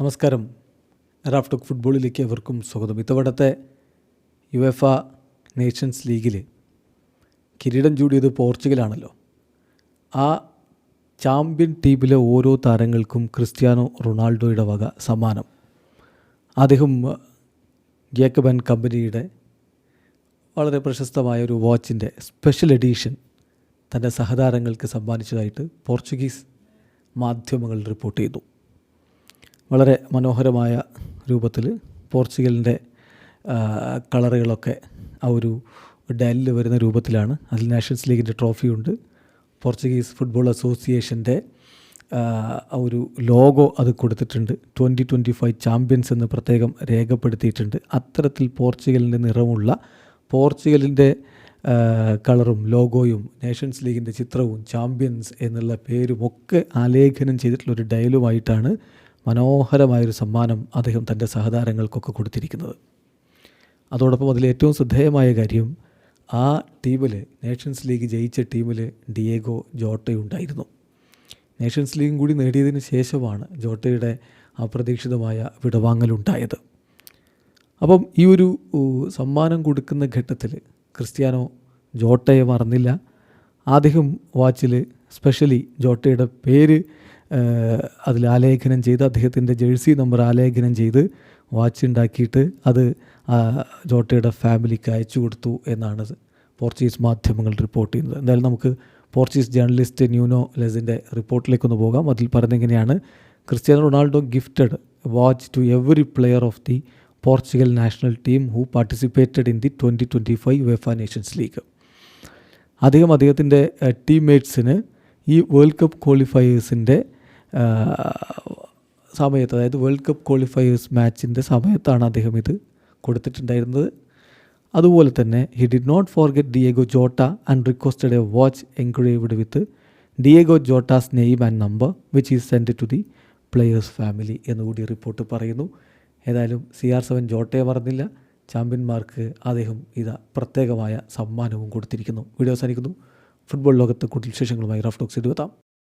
നമസ്കാരം. റാഫ്റ്റോക്ക് ഫുട്ബോളിലേക്ക് എവർക്കും സ്വാഗതം. ഇത്തവണത്തെ യു എഫ നേഷൻസ് ലീഗിൽ കിരീടം ചൂടിയത് പോർച്ചുഗലാണല്ലോ. ആ ചാമ്പ്യൻ ടീമിലെ ഓരോ താരങ്ങൾക്കും ക്രിസ്ത്യാനോ റൊണാൾഡോയുടെ വക സമ്മാനം. അദ്ദേഹം ഗേക്കബൻ കമ്പനിയുടെ വളരെ പ്രശസ്തമായ ഒരു വാച്ചിന്റെ സ്പെഷ്യൽ എഡീഷൻ തന്റെ സഹതാരങ്ങൾക്ക് സമ്മാനിച്ചതായിട്ട് പോർച്ചുഗീസ് മാധ്യമങ്ങൾ റിപ്പോർട്ട് ചെയ്തു. വളരെ മനോഹരമായ രൂപത്തിൽ പോർച്ചുഗലിന്റെ കളറുകളൊക്കെ ആ ഒരു ഡയലിൽ വരുന്ന രൂപത്തിലാണ്. അതിൽ നാഷൻസ് ലീഗിന്റെ ട്രോഫിയുണ്ട്. പോർച്ചുഗീസ് ഫുട്ബോൾ അസോസിയേഷന്റെ ഒരു ലോഗോ അത് കൊടുത്തിട്ടുണ്ട്. ട്വന്റി ട്വന്റി ഫൈവ് ചാമ്പ്യൻസ് എന്ന് പ്രത്യേകം രേഖപ്പെടുത്തിയിട്ടുണ്ട്. അത്തരത്തിൽ പോർച്ചുഗലിന്റെ നിറമുള്ള പോർച്ചുഗലിന്റെ കളറും ലോഗോയും നേഷൻസ് ലീഗിന്റെ ചിത്രവും ചാമ്പ്യൻസ് എന്നുള്ള പേരും ഒക്കെ ആലേഖനം ചെയ്തിട്ടുള്ള ഒരു ഡയലുമായിട്ടാണ് മനോഹരമായൊരു സമ്മാനം അദ്ദേഹം തന്റെ സഹതാരങ്ങൾക്കൊക്കെ കൊടുത്തിരിക്കുന്നത്. അതോടൊപ്പം അതിൽ ഏറ്റവും ശ്രദ്ധേയമായ കാര്യം ആ ടീമിൽ നേഷൻസ് ലീഗ് ജയിച്ച ടീമിൽ ഡിയേഗോ ജോട്ടയുണ്ടായിരുന്നു. നേഷൻസ് ലീഗും കൂടി നേടിയതിന് ശേഷമാണ് ജോട്ടയുടെ അപ്രതീക്ഷിതമായ വിടവാങ്ങലുണ്ടായത്. അപ്പം ഈ ഒരു സമ്മാനം കൊടുക്കുന്ന ഘട്ടത്തിൽ ക്രിസ്ത്യാനോ ജോട്ടയെ മറന്നില്ല. അദ്ദേഹം വാച്ചിൽ സ്പെഷ്യലി ജോട്ടയുടെ പേര് അതിൽ ആലേഖനം ചെയ്ത് അദ്ദേഹത്തിന്റെ ജേഴ്സി നമ്പർ ആലേഖനം ചെയ്ത് വാച്ച് ഉണ്ടാക്കിയിട്ട് അത് ജോട്ടയുടെ ഫാമിലിക്ക് അയച്ചു കൊടുത്തു എന്നാണ് പോർച്ചുഗീസ് മാധ്യമങ്ങൾ റിപ്പോർട്ട് ചെയ്യുന്നത്. എന്തായാലും നമുക്ക് പോർച്ചുഗീസ് ജേർണലിസ്റ്റ് ന്യൂനോ ലെസിന്റെ റിപ്പോർട്ടിലേക്കൊന്ന് പോകാം. അതിൽ പറഞ്ഞെങ്ങനെയാണ് Cristiano Ronaldo gifted watch to every player of the Portugal national team who participated in the twenty twenty five UEFA Nations League അദ്ദേഹം അദ്ദേഹത്തിന്റെ ടീംമേറ്റ്സിന് ഈ വേൾഡ് കപ്പ് ക്വാളിഫയേഴ്സിന്റെ സമയത്ത് അതായത് വേൾഡ് കപ്പ് ക്വാളിഫയേഴ്സ് മാച്ചിന്റെ സമയത്താണ് അദ്ദേഹം ഇത് കൊടുത്തിട്ടുണ്ടായിരുന്നത്. അതുപോലെ തന്നെ he did not forget Diego Jota and requested a watch engraved with Diego Jota's name and number which is send to the player's family എന്നുകൂടി റിപ്പോർട്ട് പറയുന്നു. ഏതായാലും സി ആർ സെവൻ ജോട്ടയെ മറന്നില്ല. ചാമ്പ്യന്മാർക്ക് അദ്ദേഹം ഇതാ പ്രത്യേകമായ സമ്മാനവും കൊടുത്തിരിക്കുന്നു. വീഡിയോ അവസാനിക്കുന്നു. ഫുട്ബോൾ ലോകത്ത് കൂടുതൽ വിശേഷങ്ങളുമായി റഫ് ടോക്സ് എത്താം.